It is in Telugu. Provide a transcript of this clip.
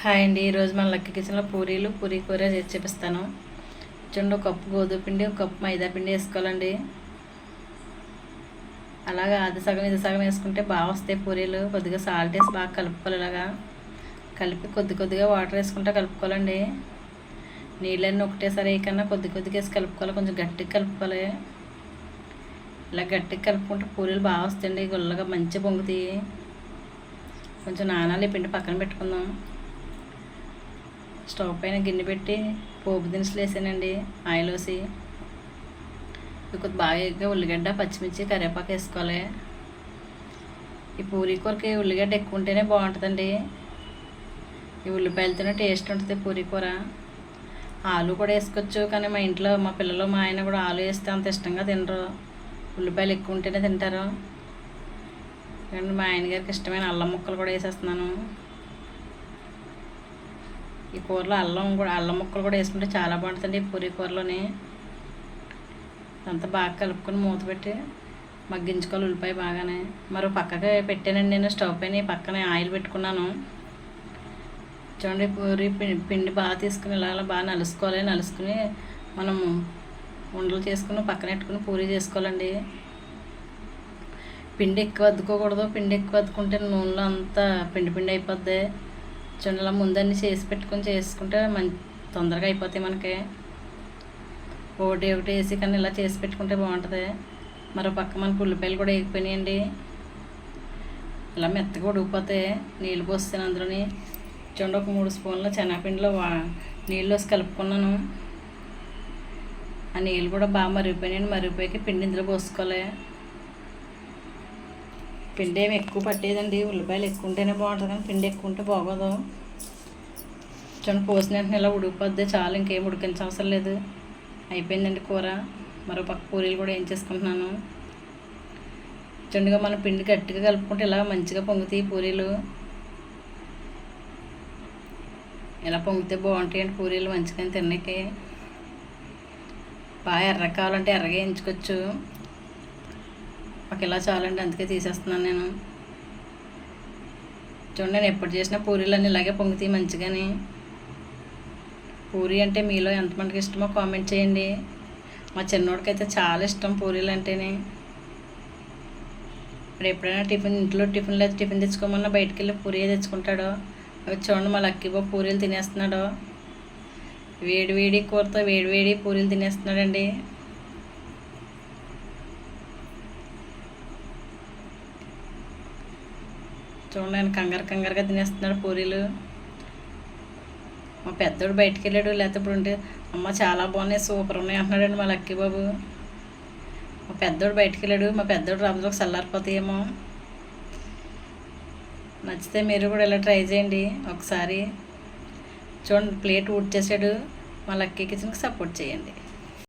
హాయ్ అండి. ఈరోజు మన లక్కీ కిచెన్లో పూరీలు పూరీ కూర చేసి చూపిస్తాను. చూడండి ఒక కప్పు గోధుమ పిండి ఒక కప్పు మైదా పిండి వేసుకోవాలండి. అలాగా అది సగం ఇది సగం వేసుకుంటే బాగా వస్తాయి పూరీలు. కొద్దిగా సాల్ట్ వేసి బాగా కలుపుకోవాలి ఇలాగా. కలిపి కొద్ది కొద్దిగా వాటర్ వేసుకుంటే కలుపుకోవాలండి. నీళ్ళన్నీ ఒకటేసారి వేయకన్నా కొద్ది కొద్దిగా వేసి కలుపుకోవాలి. కొంచెం గట్టిగా కలుపుకోవాలి. ఇలా గట్టిగా కలుపుకుంటే పూరీలు బాగా వస్తాయండి. గుల్లగా మంచి పొంగుతాయి. కొంచెం నానాలి పిండి పక్కన పెట్టుకుందాం. స్టవ్ పైన గిన్నె పెట్టి పోపు దినుసులు వేసానండి ఆయిల్ వేసి. కొద్ది బాగా ఎగ్గా ఉల్లిగడ్డ పచ్చిమిర్చి కరివేపాకు వేసుకోవాలి. ఈ పూరీ కూరకి ఉల్లిగడ్డ ఎక్కువ ఉంటేనే బాగుంటుందండి. ఈ ఉల్లిపాయలతోనే టేస్ట్ ఉంటుంది పూరీ కూర. ఆలు కూడా వేసుకోవచ్చు కానీ మా ఇంట్లో మా పిల్లలు మా ఆయన కూడా ఆలు వేస్తే అంత ఇష్టంగా తినరు. ఉల్లిపాయలు ఎక్కువ ఉంటేనే తింటారు. మా ఆయన గారికి ఇష్టమైన అల్లం ముక్కలు కూడా వేసేస్తున్నాను. ఈ కూరలో అల్లం కూడా అల్లం ముక్కలు కూడా వేసుకుంటే చాలా బాగుంటుందండి ఈ పూరీ కూరలోని. అంతా బాగా కలుపుకొని మూత పెట్టి మగ్గించుకోవాలి ఉల్లిపాయ బాగానే. మరో పక్కకి పెట్టానండి నేను స్టవ్ పైన పక్కనే ఆయిల్ పెట్టుకున్నాను. చూడండి పూరి పిండి పిండి బాగా తీసుకుని ఇలా బాగా నలుసుకోవాలి. నలుసుకుని మనము ఉండలు చేసుకుని పక్కన పెట్టుకుని పూరి చేసుకోవాలండి. పిండి ఎక్కువ అద్దుకోకూడదు. పిండి ఎక్కువ అద్దుకుంటే నూనెలో అంతా పిండి పిండి అయిపోద్ది. జొన్నల ఇలా ముందన్నీ చేసి పెట్టుకొని చేసుకుంటే మంచి తొందరగా అయిపోతాయి మనకి. ఒకటి ఒకటి వేసి కానీ ఇలా చేసి పెట్టుకుంటే బాగుంటుంది. మరో పక్క మనకు ఉల్లిపాయలు కూడా వేగిపోయినాయండి. ఇలా మెత్తగా ఉడికిపోతే నీళ్ళు పోస్తాను అందులోని. చూడండి ఒక మూడు స్పూన్ల శనగపిండిలో వా నీళ్ళు వేసి కలుపుకున్నాను. ఆ నీళ్ళు కూడా బాగా మరిగిపోయినాయండి. మరిగిపోయాక పిండి ఇందులో పోసుకోవాలి. పిండి ఏమి ఎక్కువ పట్టేదండి ఉల్లిపాయలు ఎక్కువ ఉంటేనే బాగుంటుంది కానీ పిండి ఎక్కువ ఉంటే బాగోదు. చూడండి పోసిన వెంటనే ఇలా ఉడికిపోద్ది చాలు ఇంకేం ఉడికించ అవసరం లేదు. అయిపోయిందండి కూర. మరో పక్క పూరీలు కూడా ఏం చేసుకుంటున్నాను. చూడండిగా మనం పిండి గట్టిగా కలుపుకుంటే ఇలా మంచిగా పొంగుతాయి పూరీలు. ఇలా పొంగితే బాగుంటాయండి పూరీలు మంచిగా తినడానికి బాగా ఎర్ర కావాలంటే ఎర్రగా వేయించుకోవచ్చు. ఒక ఇలా చాలండి అందుకే తీసేస్తున్నాను నేను. చూడండి నేను ఎప్పుడు చేసిన పూరీలన్నీ ఇలాగే పొంగుతాయి మంచిగాని. పూరి అంటే మీలో ఎంతమందికి ఇష్టమో కామెంట్ చేయండి. మా చిన్నోడికి అయితే చాలా ఇష్టం పూరీలు అంటేనే ఇప్పుడు ఎప్పుడైనా టిఫిన్ ఇంట్లో టిఫిన్ లేదు టిఫిన్ తెచ్చుకోమన్నా బయటికి వెళ్ళి పూరీ తెచ్చుకుంటాడో. అవి చూడండి మా లక్కీబో పూరీలు తినేస్తున్నాడు. వేడి వేడి కూరతో వేడి వేడి పూరీలు తినేస్తున్నాడండి. చూడండి ఆయన కంగారు కంగారుగా తినేస్తున్నాడు పూరీలు. మా పెద్దోడు బయటికి వెళ్ళాడు లేకపోతే ఇప్పుడు ఉంటే అమ్మ చాలా బాగున్నాయి సూపర్ ఉన్నాయి అంటున్నాడండి మా లక్కీ బాబు. మా పెద్దోడు బయటికి వెళ్ళాడు మా పెద్దోడు రాబోతో చల్లారిపోతాయేమో. నచ్చితే మీరు కూడా ఇలా ట్రై చేయండి ఒకసారి. చూడండి ప్లేట్ ఊడ్ చేసాడు మా లక్కీ కిచెన్కి సపోర్ట్ చేయండి.